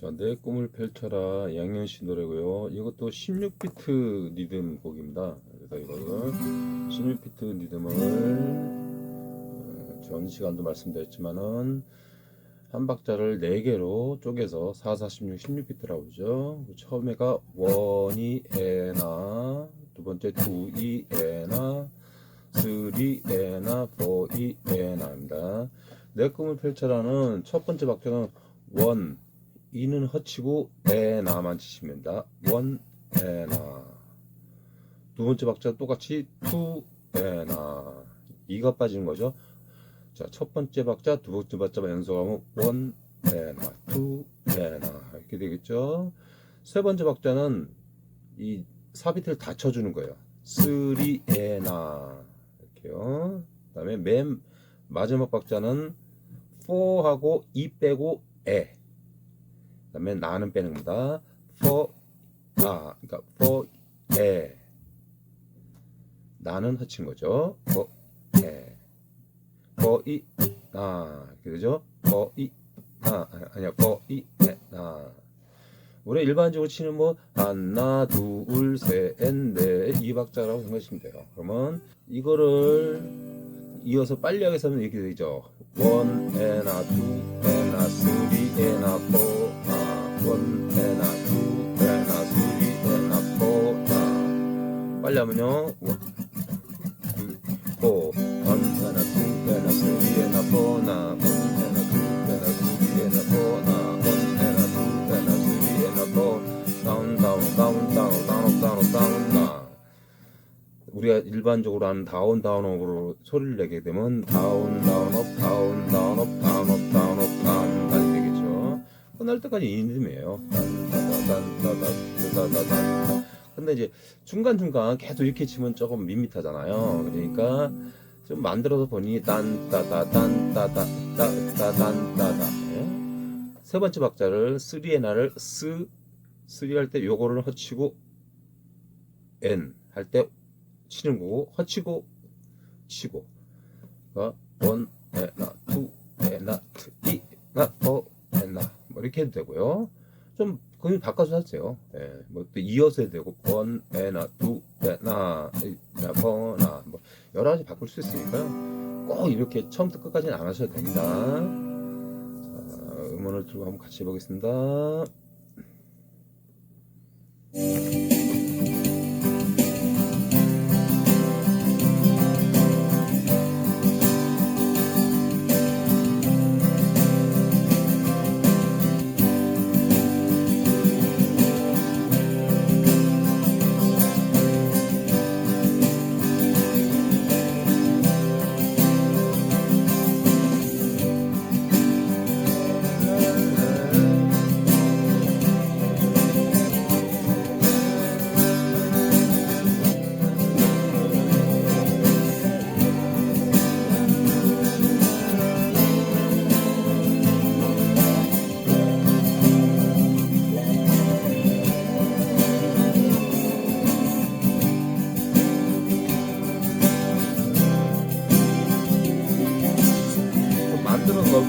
자, 내 꿈을 펼쳐라 양현 씨 노래고요. 이것도 16비트 리듬 곡입니다. 그래서 이거를 16비트 리듬을 어, 전 시간도 말씀드렸지만은 한 박자를 4개로 쪼개서 4, 4, 16, 16비트라고 그러죠. 처음에가 원이 에나, 두 번째 투이 에나, 쓰리 에나, 포이 에나입니다. 내 꿈을 펼쳐라는 첫 번째 박자는 원, 이는 허치고 에나만 치시면 됩니다. 원 에나. 두 번째 박자 똑같이 투 에나. 이가 빠지는 거죠. 자, 첫 번째 박자, 두 번째 박자만 연속하면 원 에나, 투 에나 이렇게 되겠죠. 세 번째 박자는 이 사비트를 다 쳐주는 거예요. 쓰리 에나 이렇게요. 그다음에 맨 마지막 박자는 4하고 이 빼고 에. 그다음에 나는 빼는 겁니다. for 나 그러니까 for 에 나는 허친 거죠. for 에 for 이나 이렇게 되죠. for 이 나 아니야 for 이나 우리 일반적으로 치는 뭐 하나 둘셋넷이 박자라고 생각하시면 돼요. 그러면 이거를 이어서 빨리 하겠으면 이렇게 되죠. 투 에나 쓰리 에나 포 아, 원 에나 투 에나 쓰리 에나 포 아. 빨리 하면요. 원, 둘, 포, 원 에나 투 에나 쓰리 에나 포 나, 원 에나 투 에나 쓰리 에나 포 나, 원 에나 투 에나 쓰리 에나 포 다운 다운 다운 다운 다운 다운 다운 나. 우리가 일반적으로 하는 다운 다운 업으로 소리를 내게 되면 다운 다운 다운 업 다운 업 다운업 다운 다운 되겠죠. 끝날 때까지 이 리듬이에요. 근데 이제 중간 중간 계속 이렇게 치면 조금 밋밋하잖아요. 그러니까 좀 만들어서 보니 딴따다단따다다다단따다. 세 번째 박자를 쓰리의 나를 쓰 쓰리 할 때 요거를 허치고 n 할 때 치는 거고 허치고 치고 그러니까 원 에나 투 에나 이나 어 에나 뭐 이렇게 해도 되고요. 좀 그냥 바꿔서 하세요. 예, 뭐또 이어서 해도 되고 원 에나 투 에나 이나 버나 뭐 여러 가지 바꿀 수 있으니까요. 꼭 이렇게 처음부터 끝까지는 안 하셔도 됩니다. 자, 음원을 들고 한번 같이 해보겠습니다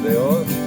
만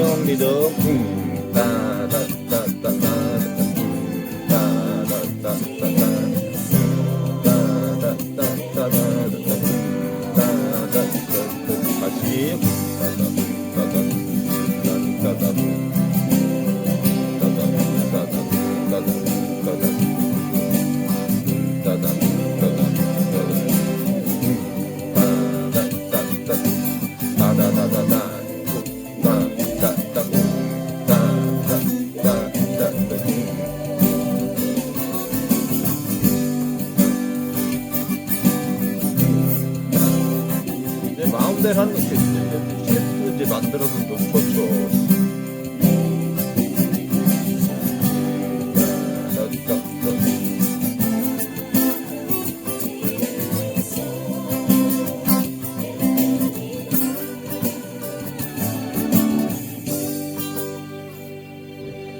형리더따따따따따따따따따따 다시 하는 게 셰프 이제 만들어서. 나, 나, 나.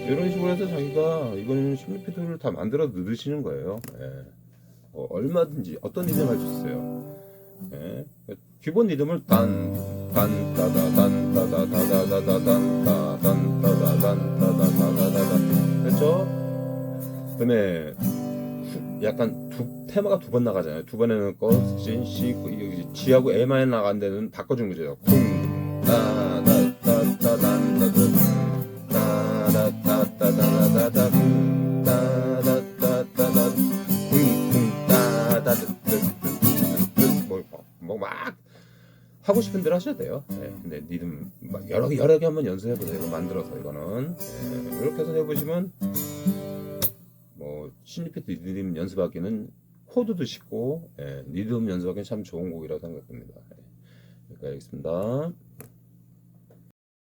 이런 식으로 해서 자기가 이거는 16피트를 다 만들어 넣으시는 거예요. 예. 어, 얼마든지 어떤 리듬 할수 있어요. 예. 기본 리듬을 단, 단, 따다, 단, 따다, 다다, 다다, 단, 따, 단, 따다, 단, 따다, 다다, 다다. 그렇죠? 그 다음에 후- 약간 두, 테마가 두 번 나가잖아요. 두 번에는 거, 진, 시, 여기 지하고 A만에 나간 데는 바꿔준 거죠. 쿵, 따, 다, 따, 따, 단, 따, 따, 하고 싶은 대로 하셔도 돼요. 네, 근데 리듬 막 여러 여러 개 한번 연습해 보세요. 이거 만들어서 이거는 예, 이렇게 해서 해보시면 뭐 신리피트 리듬 연습하기는 코드도 쉽고 예, 리듬 연습하기는 참 좋은 곡이라고 생각합니다. 예, 여기까지 하겠습니다.